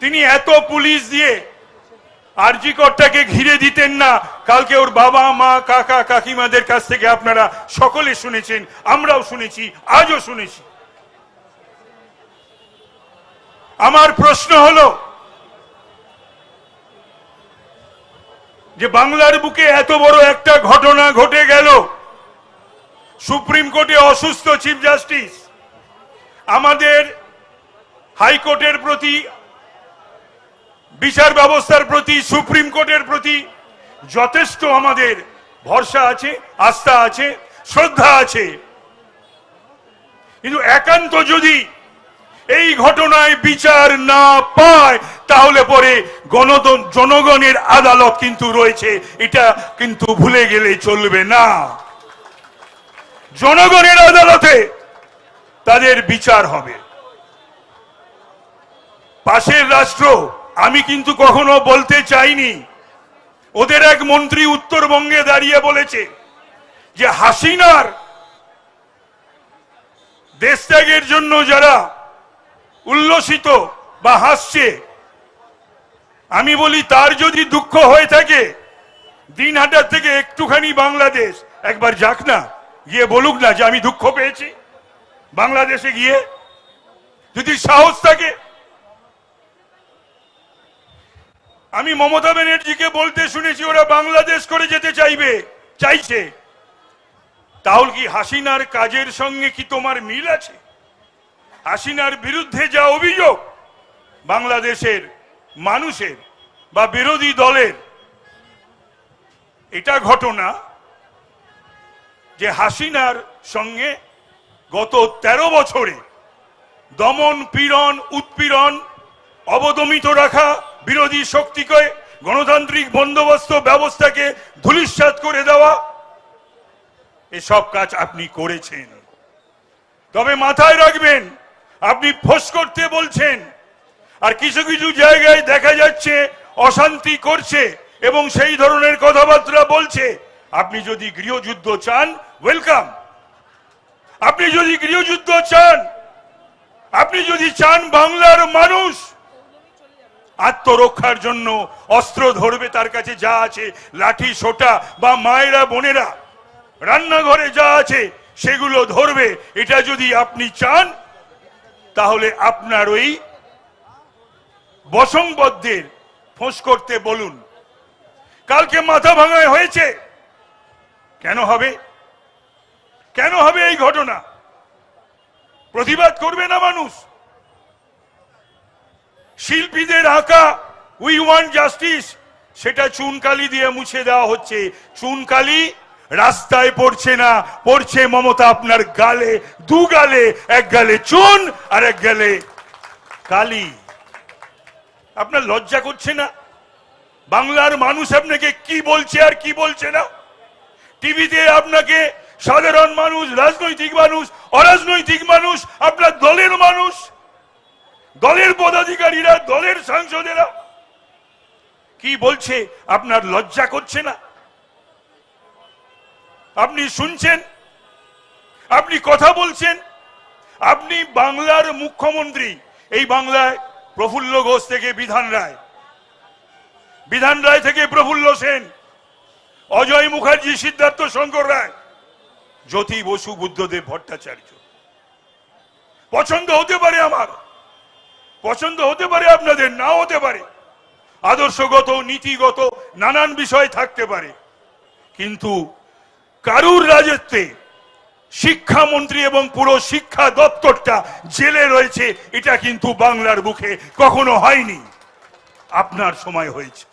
তিনি এত পুলিশ দিয়ে আরজি আরজিকরটাকে ঘিরে দিতেন না। কালকে ওর বাবা, মা, কাকা, কাকিমাদের কাছ থেকে আপনারা সকলে শুনেছেন, আমরাও শুনেছি, আজও শুনেছি। আমার প্রশ্ন হলো, যে বাংলার বুকে এত বড় একটা ঘটনা ঘটে গেল, সুপ্রিম কোর্টে অসুস্থ চিফ জাস্টিস, আমাদের হাইকোর্টের প্রতি বিচার ব্যবস্থার প্রতি, সুপ্রিম কোর্টের প্রতি যথেষ্ট আমাদের ভরসা আছে, আস্থা আছে, শ্রদ্ধা আছে। কিন্তু একান্ত যদি এই ঘটনায় বিচার না পায়, তাহলে পরে জনগণের আদালত কিন্তু রয়েছে, এটা কিন্তু ভুলে গেলে চলবে না। জনগণের আদালতে তাদের বিচার হবে। পাশের রাষ্ট্র আমি কিন্তু কখনো বলতে চাইনি। ওদের এক মন্ত্রী উত্তরবঙ্গে দাঁড়িয়ে বলেছে যে হাসিনার দেশ ত্যাগের জন্য যারা উল্লসিত বা হাসছে, আমি বলি তার যদি দুঃখ হয়ে থাকে দিনহাটার থেকে একটুখানি বাংলাদেশ, একবার যাক না, গিয়ে বলুক না যে আমি দুঃখ পেয়েছি। বাংলাদেশে গিয়ে যদি সাহস থাকে আমি মমতা ব্যানার্জিকে বলতে শুনেছি, ওরা বাংলাদেশ করে যেতে চাইবে, চাইছে। তাহলে কি হাসিনার কাজের সঙ্গে কি তোমার মিল আছে? হাসিনার বিরুদ্ধে যা অভিযোগ, বাংলাদেশের মানুষের বা বিরোধী দলের, এটা ঘটনা যে হাসিনার সঙ্গে গত ১৩ বছরে দমন পীড়ন, উৎপীড়ন অবদমিত রাখা বিরোধী শক্তিকে, গণতান্ত্রিক বন্দোবস্ত ব্যবস্থাকে ধূলিসাৎ করে দেওয়া। এসব কাজ আপনি করেছেন। তবে মাথায় রাখবেন, আপনি ফোস করতে বলছেন। আর কিছু কিছু জায়গায় দেখা যাচ্ছে, অশান্তি করছে এবং সেই ধরনের কথাবার্তা বলছে। আপনি যদি গৃহযুদ্ধ চান, ওয়েলকাম। আপনি যদি গৃহযুদ্ধ চান, আপনি যদি চান বাংলার মানুষ আত্মরক্ষার জন্য অস্ত্র ধরবে তার কাছে যা আছে, লাঠি, সোটা বা মায়েরা, বোনেরা। রান্নাঘরে যা আছে, সেগুলো ধরবে। এটা যদি আপনি চান, তাহলে আপনার ওই বসংবদ্ধের ফোঁস করতে বলুন। কালকে মাথা ভাঙায় হয়েছে। কেন হবে? কেন হবে এই ঘটনা? প্রতিবাদ করবে না মানুষ। শিল্পীদের আঁকা উই ওয়ান্ট জাস্টিস সেটা চুনকালি দিয়ে মুছে দেওয়া হচ্ছে। চুনকালি রাস্তায় পড়ছে না, পড়ছে মমতা আপনার গালে, দু গালে, এক গালে চুন আর এক গালে কালি। আপনার লজ্জা করছে না? বাংলার মানুষ আপনাকে কি বলছে আর কি বলছে না? টিভিতে আপনাকে সাধারণ মানুষ, রাজনৈতিক মানুষ, অরাজনৈতিক মানুষ, আপনার দলের মানুষ দলের পদাধিকারীরা, দলের সাংসদেরা কি বলছে? আপনার লজ্জা করছে না? আপনি শুনছেন? আপনি কথা বলছেন? আপনি বাংলার মুখ্যমন্ত্রী। এই বাংলায় প্রফুল্ল ঘোষ থেকে বিধান রায়। বিধান রায় থেকে প্রফুল্ল সেন। অজয় মুখার্জি, সিদ্ধার্থ শঙ্কর রায়। জ্যোতি বসু, বুদ্ধদেব ভট্টাচার্য। পছন্দ হতে পারে আমার। পছন্দ হতে পারে, আপনাদের নাও হতে পারে। আদর্শগত, নীতিগত, নানান বিষয় থাকতে পারে। কিন্তু কারুর রাজত্বে শিক্ষামন্ত্রী এবং পুরো শিক্ষা দপ্তরটা জেলে রয়েছে, এটা কিন্তু বাংলার বুকে কখনো হয়নি। আপনার সময় হয়েছে।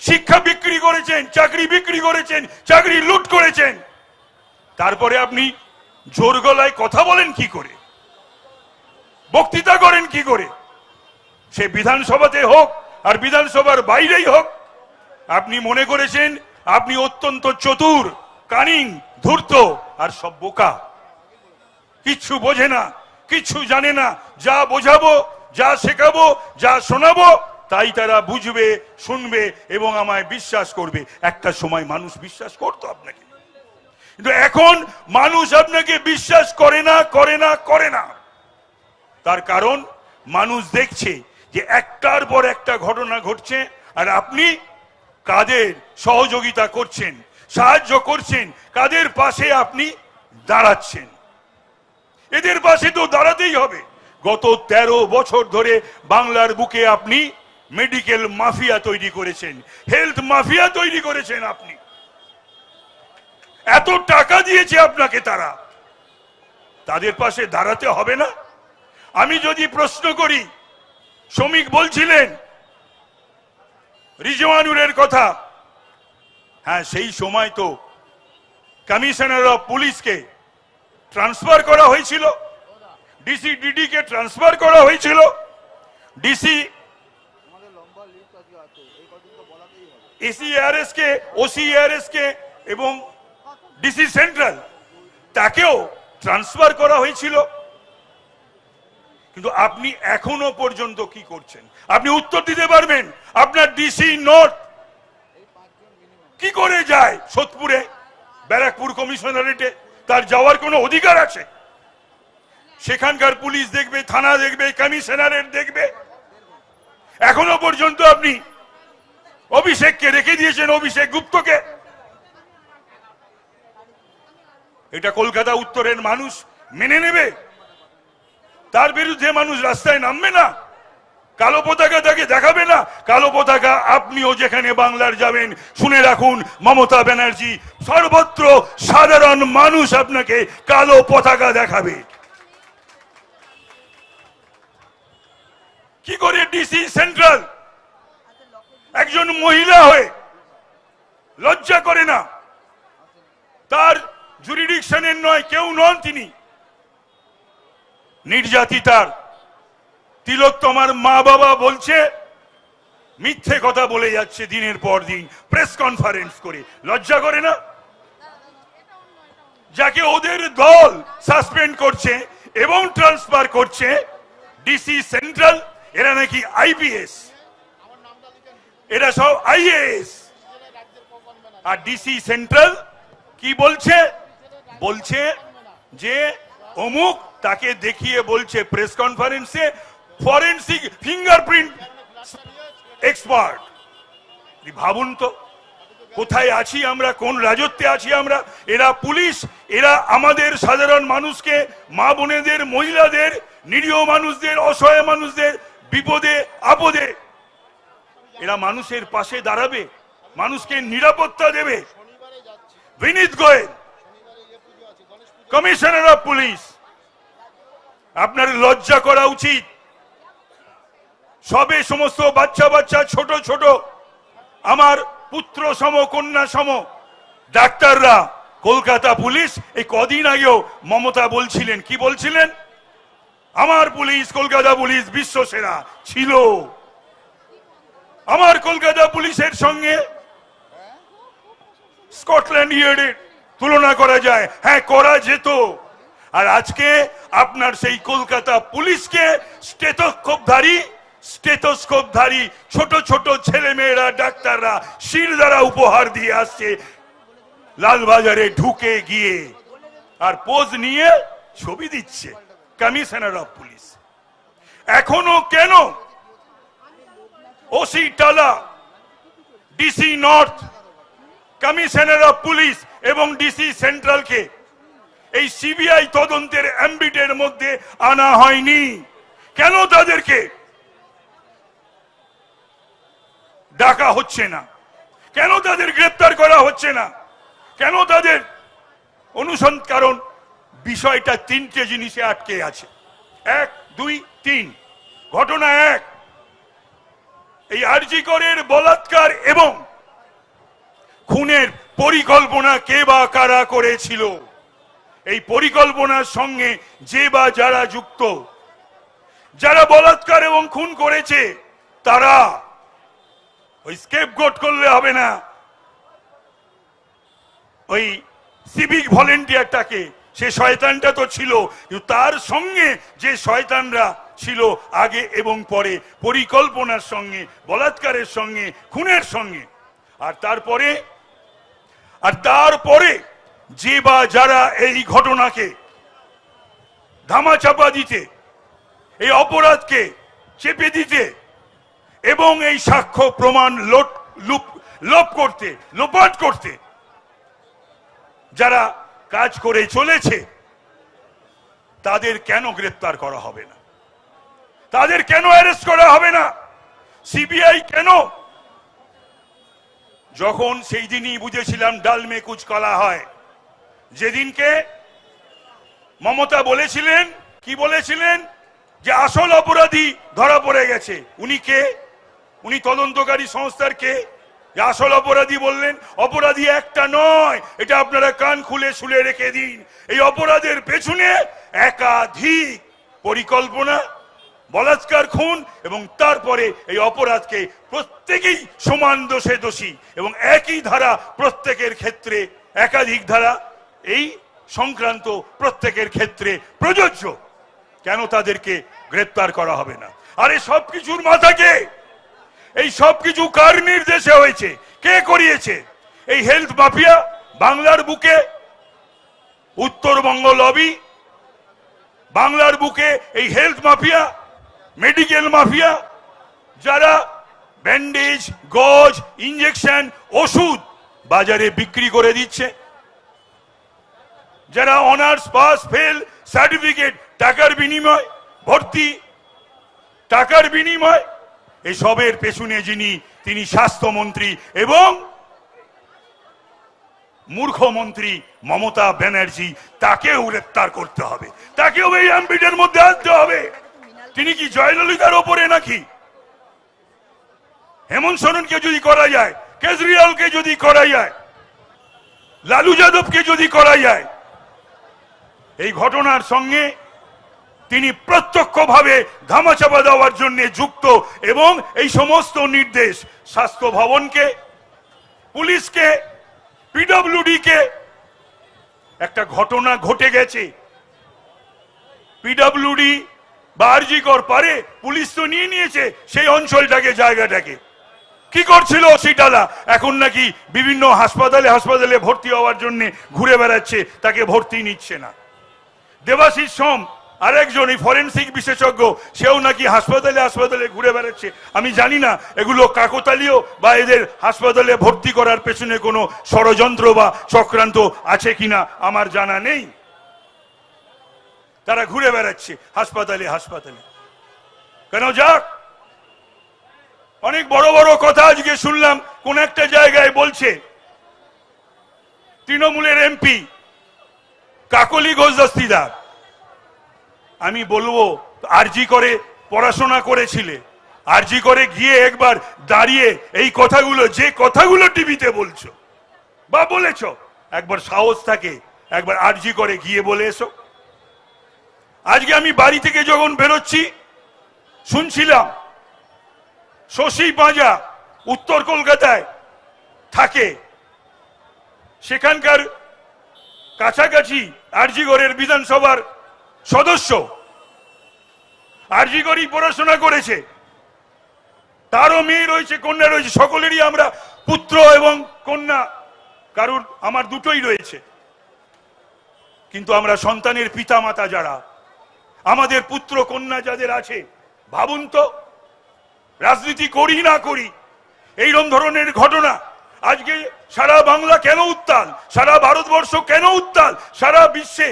শিক্ষা বিক্রি করেছেন, চাকরি বিক্রি করেছেন, চাকরি লুট করেছেন। তারপরে আপনি জোর গলায় কথা বলেন কি করে? বক্তৃতা করেন কি করে? সে বিধানসভাতে হোক আর বিধানসভার বাইরেই হোক, আপনি মনে করেছেন আপনি অত্যন্ত চতুর, কানিং, ধূর্ত আর সব বোকা। কিচ্ছু বোঝে না, কিচ্ছু জানে না, যা বোঝাবো, যা শেখাবো, যা শোনাবো, তাই তারা বুঝবে, শুনবে এবং আমায় বিশ্বাস করবে। একটা সময় মানুষ বিশ্বাস করতো আপনাকে। কিন্তু এখন মানুষ আপনাকে বিশ্বাস করে না করে না করে না। তার কারণ মানুষ দেখছে যে একটার পর একটা ঘটনা ঘটছে আর আপনি কাদের সহযোগিতা করছেন, সাহায্য করছেন, কাদের পাশে আপনি দাঁড়াচ্ছেন? এদের পাশে তো দাঁড়াতেই হবে। গত ১৩ বছর ধরে বাংলার বুকে আপনি মেডিকেল মাফিয়া তৈরি করেছেন, হেলথ মাফিয়া তৈরি করেছেন আপনি। এত টাকা দিয়েছে আপনাকে তারা। তাদের পাশে দাঁড়াতে হবে না। আমি যদি প্রশ্ন করি, শ্রমিক বলছিলেন, রিজওয়ানুরের কথা হ্যাঁ সেই সময় তো কমিশনার অফ পুলিশকে ট্রান্সফার করা হয়েছিল, ডিসি ডিডি কে ট্রান্সফার করা হয়েছিল, ডিসি এসিআরএস কে ওসিআরএস কে এবং ডিসি সেন্ট্রাল, তাকেও ট্রান্সফার করা হয়েছিল। কিন্তু আপনি এখনও পর্যন্ত কি করছেন? আপনি উত্তর দিতে পারবেন, আপনার ডিসি নর্থ কি করে যায় সোদপুরে? ব্যারাকপুর কমিশনারেটে তার যাওয়ার কোনো অধিকার আছে? সেখানকার পুলিশ দেখবে, থানা দেখবে, কমিশনারেট দেখবে। এখনও পর্যন্ত আপনি অভিষেককে রেখে দিয়েছেন, অভিষেক গুপ্তকে। এটা কলকাতা উত্তরের মানুষ মেনে নেবে? তার বিরুদ্ধে মানুষ রাস্তায় নামবে না। কালো পতাকা তাকে দেখাবে না। কালো পতাকা আপনিও যেখানে বাংলার যাবেন, শুনে রাখুন, মমতা ব্যানার্জি সর্বত্র সাধারণ মানুষ আপনাকে কালো পতাকা দেখাবে। কি করে ডিসি সেন্ট্রাল? একজন মহিলা হয়ে লজ্জা করে না। তার জুরিডিকশনের নয়, কেউ নন তিনি। নির্যাতিতার তিলোত্তমার মা বাবা বলছে, মিথ্যে কথা বলে যাচ্ছে দিনের পর দিন প্রেস কনফারেন্স করে। লজ্জা করে না? যাকে ওদের দল সাসপেন্ড করছে এবং ট্রান্সফার করছে ডিসি সেন্ট্রাল এরা নাকি আইপিএস এরা সব আইএএস আর ডিসি সেন্ট্রাল কি বলছে? বলছে যে অমুক তাকে দেখিয়ে বলছে প্রেস কনফারেন্সে ফরেন্সিক ফিঙ্গারপ্রিন্ট এক্সপার্ট ভাবুন তো, কোথায় আছি আমরা, কোন রাজত্বে আছি আমরা? এরা পুলিশ, এরা আমাদের সাধারণ মানুষকে, মা বোনেদের, মহিলাদের, নিরীহ মানুষদের, অসহায় মানুষদের, বিপদে, আপদে। এরা মানুষের পাশে দাঁড়াবে, মানুষকে নিরাপত্তা দেবে। Vineet Goyal, commissioner of police. আপনার লজ্জা করা উচিত। সবে সমস্ত বাচ্চা বাচ্চা, ছোট ছোট, আমার পুত্র সম, কন্যা সম, ডাক্তাররা, কলকাতা পুলিশ, এই কদিন আগেও মমতা বলছিলেন, কি বলছিলেন? আমার পুলিশ, কলকাতা পুলিশ বিশ্ব সেরা ছিল। আমার কলকাতা পুলিশের সঙ্গে স্কটল্যান্ড ইয়ার্ডের তুলনা করা যায়। হ্যাঁ করা যেত। আর আজকে আপনার সেই কলকাতা পুলিশকে স্টেথোস্কোপধারী স্টেথোস্কোপধারী ছোট ছোট ছেলে মেয়েরা ডাক্তাররা শির দ্বারা উপহার দিয়ে আসছে। লালবাজারে ঢুকে গিয়ে আর পোজ নিয়ে ছবি দিচ্ছে কমিশনার অফ পুলিশ। এখনও কেন? OC Tala, DC north, commissioner of police এবং ডিসি সেন্ট্রালকে এই সিবিআই তদন্তের অ্যাম্বিটের মধ্যে আনা হয়নি। কেন তাদেরকে ডাকা হচ্ছে না? কেন তাদের গ্রেপ্তার করা হচ্ছে না? কেন তাদের অনুসন্ধান? কারণ বিষয়টা তিনটে জিনিসে আটকে আছে। এক, দুই, তিন। ঘটনা এক, এই আরজিকরের বলাৎকার এবং খুনের পরিকল্পনা কে বা কারা করেছিল? এই পরিকল্পনার সঙ্গে যে বা যারা যুক্ত, যারা বলাৎকার এবং খুন করেছে, তারা ওই স্কেপ গোট করলে হবে না। ওই সিভিক ভলেন্টিয়ারটাকে সে শয়তানটা তো ছিল তার সঙ্গে যে শয়তানরা ছিল আগে এবং পরে, পরিকল্পনার সঙ্গে, বলাৎকারের সঙ্গে, খুনের সঙ্গে, আর তারপরে আর তারপরে যে বা যারা এই ঘটনাকে ধামাচাপা দিতে, এই অপরাধকে চেপে দিতে এবং এই সাক্ষ্য প্রমাণ লোট, লুপ, লোপ করতে, লোপাট করতে যারা কাজ করে চলেছে, তাদের কেন গ্রেপ্তার করা হবে না? তাদের কেন অ্যারেস্ট করা হবে না? সিবিআই কেন? যখন সেই দিনই বুঝেছিলাম ডালমে কুচ কলা হয়। যেদিনকে মমতা বলেছিলেন, কি বলেছিলেন? যে আসল অপরাধী ধরা পড়ে গেছে। উনি কে? উনি তদন্তকারী সংস্থার কে? আসল অপরাধী বললেন, অপরাধী একটা নয়, এটা আপনারা কান খুলে শুলে রেখে দিন। এই অপরাধের পেছনে একাধিক পরিকল্পনা, বলাৎকার খুন এবং তারপরে এই অপরাধকে প্রত্যেকেই সমান দোষে দোষী এবং একই ধারা প্রত্যেকের ক্ষেত্রে একাধিক ধারা এই সংক্রান্ত প্রত্যেকের ক্ষেত্রে প্রযোজ্য। কেন তাদেরকে গ্রেপ্তার করা হবে না? আরে সবকিছুর মাথাকে এই সবকিছু কার নির্দেশে হয়েছে? কে করিয়েছে? এই হেলথ মাফিয়া, বাংলার বুকে উত্তরবঙ্গ লবি, বাংলার বুকে এই হেলথ মাফিয়া, মেডিকেল মাফিয়া, যারা ব্যান্ডেজ, গজ ইঞ্জেকশন ওষুধ বাজারে বিক্রি করে দিচ্ছে। যারা অনার্স পাস ফেল সার্টিফিকেট টাকার বিনিময়, ভর্তি, টাকার বিনিময়, এসবের পেছনে যিনি, তিনি স্বাস্থ্যমন্ত্রী এবং মূর্খমন্ত্রী মমতা ব্যানার্জি, তাকেও গ্রেপ্তার করতে হবে। তাকেও এই অ্যাম্বিটের মধ্যে আনতে হবে। তিনি কি জয়ললিতার ওপরে নাকি? হেমন্ত সোরেনকে যদি করা যায়, কেজরিওয়ালকে যদি করা যায়, লালু যাদবকে যদি করা যায় এই ঘটনার সঙ্গে তিনি প্রত্যক্ষভাবে ধামাচাপা দেওয়ার জন্য যুক্ত এবং এই সমস্ত নির্দেশ স্বাস্থ্য ভবনকে, পুলিশকে পিডব্লিউডি কে একটা ঘটনা ঘটে গেছে। পিডব্লিউডি বা আরজিকর পারে, পুলিশ তো নিয়ে নিয়েছে সেই অঞ্চলটাকে, জায়গাটাকে। কি করছিল সিটালা এখন নাকি বিভিন্ন হাসপাতালে হাসপাতালে ভর্তি হওয়ার জন্য ঘুরে বেড়াচ্ছে, তাকে ভর্তি নিচ্ছে না। দেবাশিস সোম আরেকজন এই ফরেন্সিক বিশেষজ্ঞ, সেও নাকি হাসপাতালে হাসপাতালে ঘুরে বেড়াচ্ছে। আমি জানি না, এগুলো কাকতালীয় বা এদের হাসপাতালে ভর্তি করার পেছনে কোনো ষড়যন্ত্র বা চক্রান্ত আছে কিনা আমার জানা নেই। তারা ঘুরে বেড়াচ্ছে, হাসপাতালে হাসপাতালে। কেন যাক। অনেক বড় বড় কথা আজকে শুনলাম, কোন একটা জায়গায় বলছে, তৃণমূলের এমপি কাকলি ঘোষ দস্তিদার। আমি বলব, আরজি করে পড়াশোনা করেছিলে। আরজি করে গিয়ে একবার দাঁড়িয়ে এই কথাগুলো, যে কথাগুলো টিভিতে বলছো বা বলেছ, একবার সাহস থাকে, একবার আরজি করে গিয়ে বলে এসো। আজকে আমি বাড়ি থেকে যখন বেরোচ্ছি, শুনছিলাম, শশী পাঁজা উত্তর কলকাতায় থাকে। সেখানকার কাছাকাছি আরজিগড়ের বিধানসভার সদস্য আরজিগড়ই পড়াশোনা করেছে। তারও মেয়ে রয়েছে, কন্যা রয়েছে, সকলেরই আমরা পুত্র এবং কন্যা, কারুর, আমার দুটোই রয়েছে। কিন্তু আমরা সন্তানের পিতা মাতা যারা, আমাদের পুত্র, কন্যা যাদের আছে, ভাবুন তো, রাজনীতি করি না করি এইরকম ধরনের ঘটনা আজকে সারা বাংলা কেন উত্তাল? সারা ভারতবর্ষ কেন উত্তাল? সারা বিশ্বে।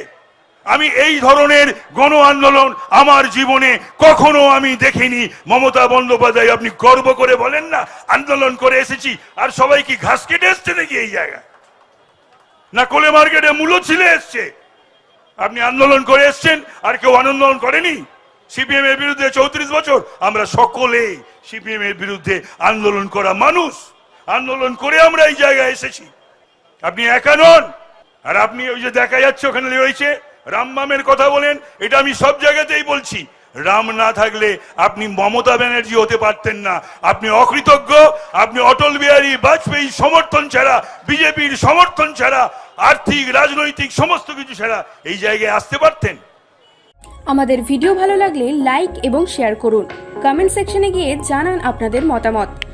আমি এই ধরনের গণ আন্দোলন আমার জীবনে কখনো আমি দেখিনি। মমতা বন্দ্যোপাধ্যায়, আপনি গর্ব করে বলেন না, আন্দোলন করে এসেছি আর সবাই কি ঘাস কেটে এসছে নাকি এই জায়গায়? না কোলে মার্কেটে মূল্য ছিলে এসছে? আপনি আন্দোলন করে এসছেন, আর কেউ আন্দোলন করেনি? সিপিএম এর বিরুদ্ধে চৌত্রিশ বছর আমরা সকলে সিপিএম এর বিরুদ্ধে আন্দোলন করা মানুষ। আন্দোলন করে আমরা এই জায়গায় এসেছি। আপনি একা নন। আর আপনি ওই যে দেখা যাচ্ছে ওখানে রয়েছে রামবামের কথা বলেন, এটা আমি সব জায়গাতেই বলছি। রাম না থাকলে আপনি মমতা ব্যানার্জি হতে পারতেন না। আপনি অকৃতজ্ঞ, আপনি অটল বিহারী বাজপেয়ী সমর্থন ছাড়া, বিজেপির সমর্থন ছাড়া, আর্থিক, রাজনৈতিক, সমস্ত কিছু ছাড়া এই জায়গায় আসতে পারতেন। আমাদের ভিডিও ভালো লাগলে লাইক এবং শেয়ার করুন। কমেন্ট সেকশনে গিয়ে জানান আপনাদের মতামত।